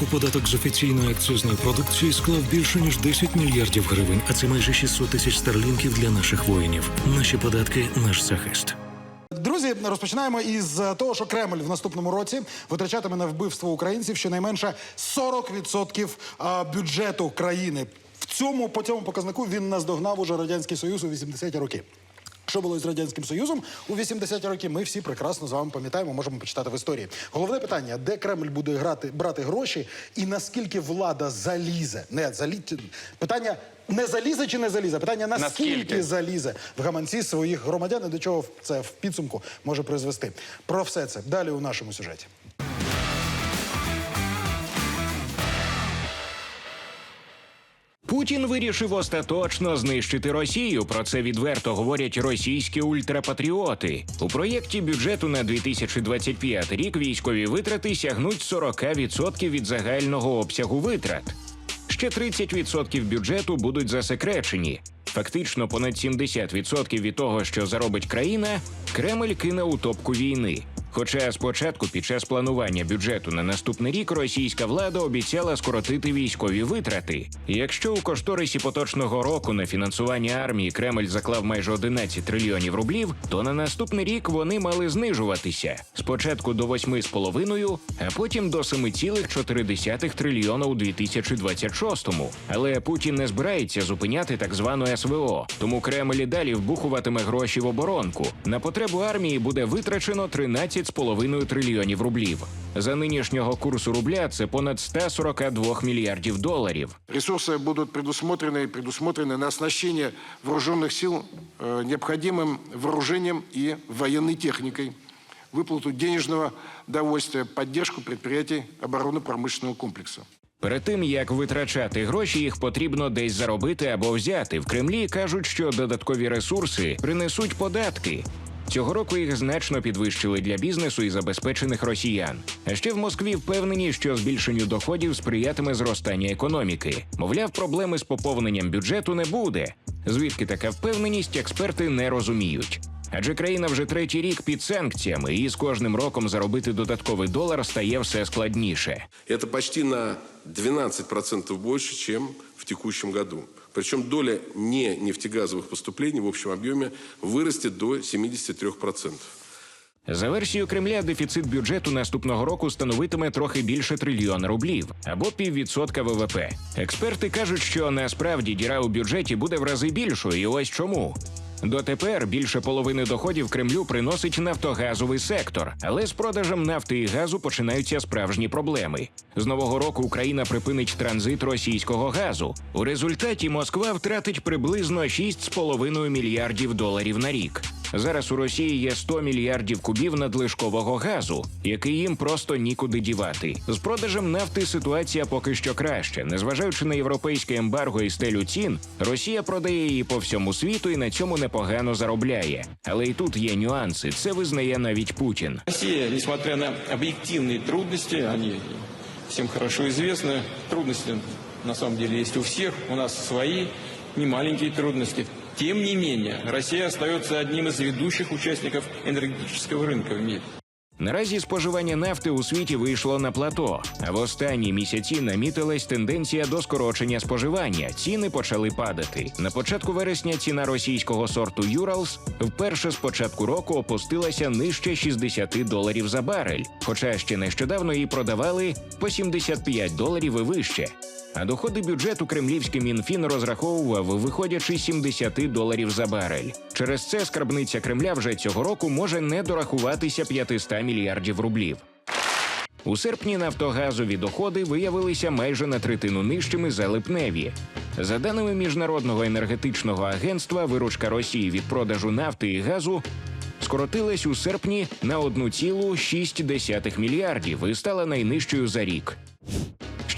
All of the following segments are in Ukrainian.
року податок з офіційної акцизної продукції склав більше ніж 10 мільярдів гривень, а це майже 600 тисяч старлінків для наших воїнів. Наші податки, наш захист. Друзі, розпочинаємо із того, що Кремль в наступному році витрачатиме на вбивство українців щонайменше 40% бюджету країни. В цьому по цьому показнику він наздогнав уже радянський союз у 80-ті роки. Що було із радянським союзом у 80-ті роки? Ми всі прекрасно з вами пам'ятаємо, можемо почитати в історії. Головне питання: де Кремль буде грати брати гроші, і наскільки влада залізе? Не залі... питання не залізе чи не залізе? Питання наскільки, Наскільки? залізе в гаманці своїх громадян і до чого це в підсумку може призвести. Про все це далі у нашому сюжеті. Путін вирішив остаточно знищити Росію. Про це відверто говорять російські ультрапатріоти. У проєкті бюджету на 2025 рік військові витрати сягнуть 40% від загального обсягу витрат. Ще 30% бюджету будуть засекречені. Фактично, понад 70% від того, що заробить країна, Кремль кине у топку війни. Хоча спочатку, під час планування бюджету на наступний рік, російська влада обіцяла скоротити військові витрати. Якщо у кошторисі поточного року на фінансування армії Кремль заклав майже 11 трильйонів рублів, то на наступний рік вони мали знижуватися спочатку до 8,5, а потім до 7,4 трильйона у 2026-му. Але Путін не збирається зупиняти так звану СВО, тому Кремль і далі вбухуватиме гроші в оборонку. На потребу армії буде витрачено 13,5 трильйонів рублів. За нинішнього курсу рубля це понад 142 мільярдів доларів. Ресурсы будут предусмотрены и предусмотрены на оснащение вооруженных сил э, необходимым вооружением и военной техникой, выплату денежного довольствия, поддержку предприятий оборонно-промышленного комплекса. Перед тим як витрачати гроші, їх потрібно десь заробити або взяти. В Кремлі кажуть, що додаткові ресурси принесуть податки. Цього року їх значно підвищили для бізнесу і забезпечених росіян. А ще в Москві впевнені, що збільшенню доходів сприятиме зростання економіки. Мовляв, проблеми з поповненням бюджету не буде. Звідки така впевненість, експерти не розуміють. Адже країна вже третій рік під санкціями, і з кожним роком заробити додатковий долар стає все складніше. Это почти на 12% больше, чем в текущем году. Причем доля не нефтегазовых поступлений в общем объеме вырастет до 73%. За версією Кремля, дефіцит бюджету наступного року становитиме трохи більше трильйона рублів або піввідсотка ВВП. Експерти кажуть, що насправді діра у бюджеті буде в рази більшою, і ось чому. Дотепер більше половини доходів Кремлю приносить нафтогазовий сектор, але з продажем нафти і газу починаються справжні проблеми. З нового року Україна припинить транзит російського газу. У результаті Москва втратить приблизно 6,5 мільярдів доларів на рік. Зараз у Росії є 100 мільярдів кубів надлишкового газу, який їм просто нікуди дівати. З продажем нафти ситуація поки що краще. Незважаючи на європейське ембарго і стелю цін, Росія продає її по всьому світу і на цьому непогано заробляє. Але і тут є нюанси. Це визнає навіть Путін. Россия, несмотря на объективные трудности, они всем хорошо известны, трудности на самом деле есть у всех, у нас свои, не маленькие трудности. Тем не менее, Россия остается одним из ведущих участников энергетического рынка в мире. Наразі споживання нафти у світі вийшло на плато, а в останні місяці намітилась тенденція до скорочення споживання. Ціни почали падати. На початку вересня ціна російського сорту Юралс вперше з початку року опустилася нижче 60 доларів за барель, хоча ще нещодавно її продавали по 75 доларів і вище. А доходи бюджету кремлівський мінфін розраховував, виходячи з 70 доларів за барель. Через це скарбниця Кремля вже цього року може не дорахуватися 500 мільярдів рублів. У серпні нафтогазові доходи виявилися майже на третину нижчими за липневі. За даними міжнародного енергетичного агентства, виручка Росії від продажу нафти і газу скоротилась у серпні на 1,6 мільярдів і стала найнижчою за рік.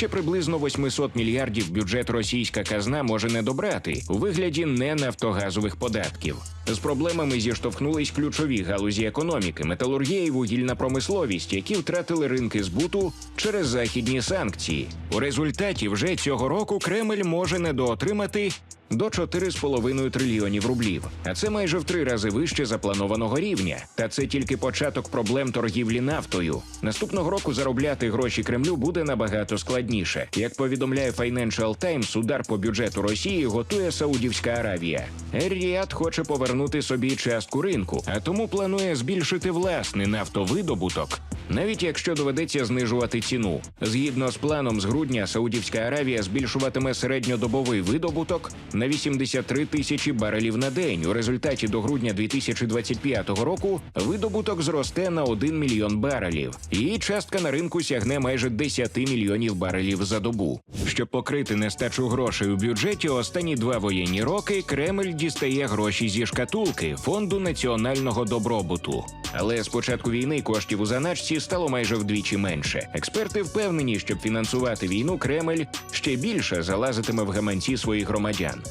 Ще приблизно 800 мільярдів бюджет російська казна може не добрати у вигляді не нафтогазових податків. З проблемами зіштовхнулись ключові галузі економіки, металургія і вугільна промисловість, які втратили ринки збуту через західні санкції. У результаті вже цього року Кремль може недоотримати до 4,5 трильйонів рублів. А це майже в три рази вище запланованого рівня. Та це тільки початок проблем торгівлі нафтою. Наступного року заробляти гроші Кремлю буде набагато складніше. Як повідомляє Financial Times, удар по бюджету Росії готує Саудівська Аравія. Ер-Ріад хоче повернути собі частку ринку, а тому планує збільшити власний нафтовидобуток. Навіть якщо доведеться знижувати ціну, згідно з планом з грудня Саудівська Аравія збільшуватиме середньодобовий видобуток на 83 тисячі барелів на день. У результаті до грудня 2025 року видобуток зросте на 1 мільйон барелів. Її частка на ринку сягне майже 10 мільйонів барелів за добу. Щоб покрити нестачу грошей у бюджеті, останні два воєнні роки Кремль дістає гроші зі шкатулки фонду національного добробуту. Але з початку війни коштів у заначці стало майже вдвічі менше. Експерти впевнені, щоб фінансувати війну, Кремль ще більше залазитиме в гаманці своїх громадян.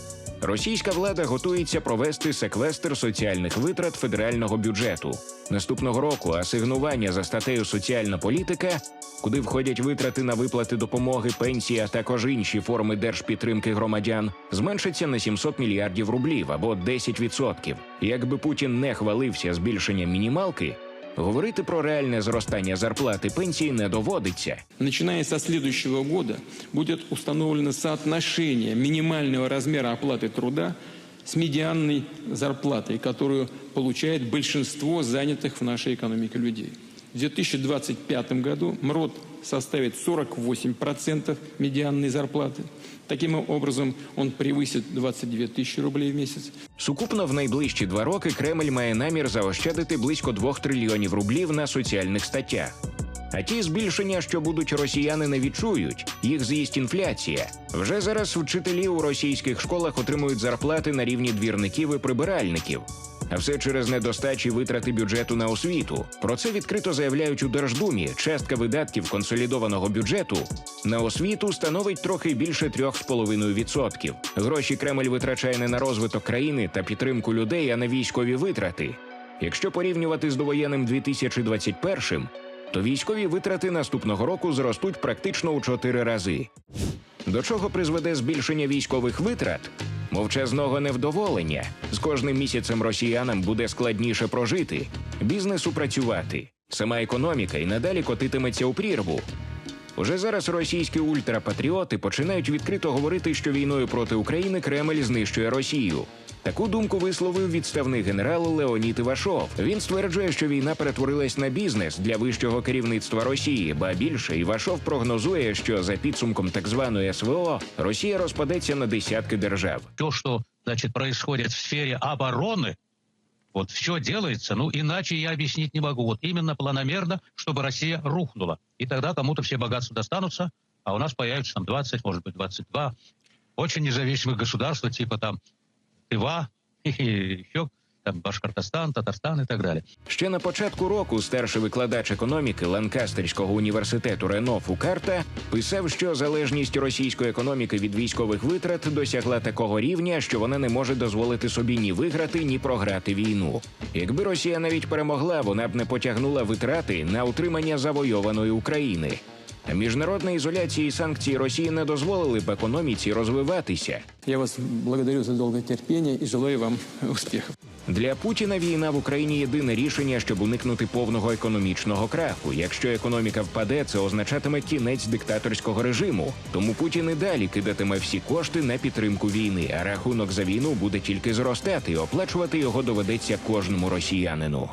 Російська влада готується провести секвестр соціальних витрат федерального бюджету. Наступного року асигнування за статтею соціальна політика, куди входять витрати на виплати допомоги, пенсії, а також інші форми держпідтримки громадян, зменшиться на 700 мільярдів рублів або 10%. Якби Путін не хвалився збільшенням мінімалки, говорити про реальне зростання зарплати пенсії не доводиться. Начиная со следующего года будет установлено соотношение минимального размера оплаты труда с медианной зарплатой, которую получает большинство занятых в нашей экономике людей. В 2025 году МРОД составит 48% медианной зарплаты. Таким образом, он превысит 22 тысячи рублей в месяц. Сукупно в найближчі два роки Кремль має намір заощадити близько 2 трильйонів рублів на соціальних статтях. А ті збільшення, що будуть росіяни, не відчують. Їх з'їсть інфляція. Вже зараз вчителі у російських школах отримують зарплати на рівні двірників і прибиральників. А все через недостачі витрати бюджету на освіту. Про це відкрито заявляють у Держдумі. Частка видатків консолідованого бюджету на освіту становить трохи більше 3,5%. Гроші Кремль витрачає не на розвиток країни та підтримку людей, а на військові витрати. Якщо порівнювати з довоєнним 2021 то військові витрати наступного року зростуть практично у чотири рази. До чого призведе збільшення військових витрат? Мовчазного невдоволення. З кожним місяцем росіянам буде складніше прожити, бізнесу працювати. Сама економіка і надалі котитиметься у прірву. Уже зараз російські ультрапатріоти починають відкрито говорити, що війною проти України Кремль знищує Росію. Таку думку висловив відставний генерал Леонід Івашов. Він стверджує, що війна перетворилась на бізнес для вищого керівництва Росії. Ба більше Івашов прогнозує, що за підсумком так званої СВО Росія розпадеться на десятки держав. то, что значит, происходит в сфере обороны, вот все делается, ну иначе я объяснить не могу. Вот именно планомерно, чтобы Россия рухнула. И тогда кому-то все богатства достанутся, а у нас появится там 20, может быть 22 очень независимых государств, типа там Тыва и еще там Башкортостан, Татарстан и так далее. Ще на початку року старший викладач економіки Ланкастерського університету Рено Фукарта писав, що залежність російської економіки від військових витрат досягла такого рівня, що вона не може дозволити собі ні виграти, ні програти війну. Якби Росія навіть перемогла, вона б не потягнула витрати на утримання завойованої України. А Міжнародна ізоляція і санкції Росії не дозволили б економіці розвиватися. Я вас благодарю за долгое терпение и желаю вам успехов. Для Путіна війна в Україні єдине рішення, щоб уникнути повного економічного краху. Якщо економіка впаде, це означатиме кінець диктаторського режиму. Тому Путін і далі кидатиме всі кошти на підтримку війни. А рахунок за війну буде тільки зростати. і Оплачувати його доведеться кожному росіянину.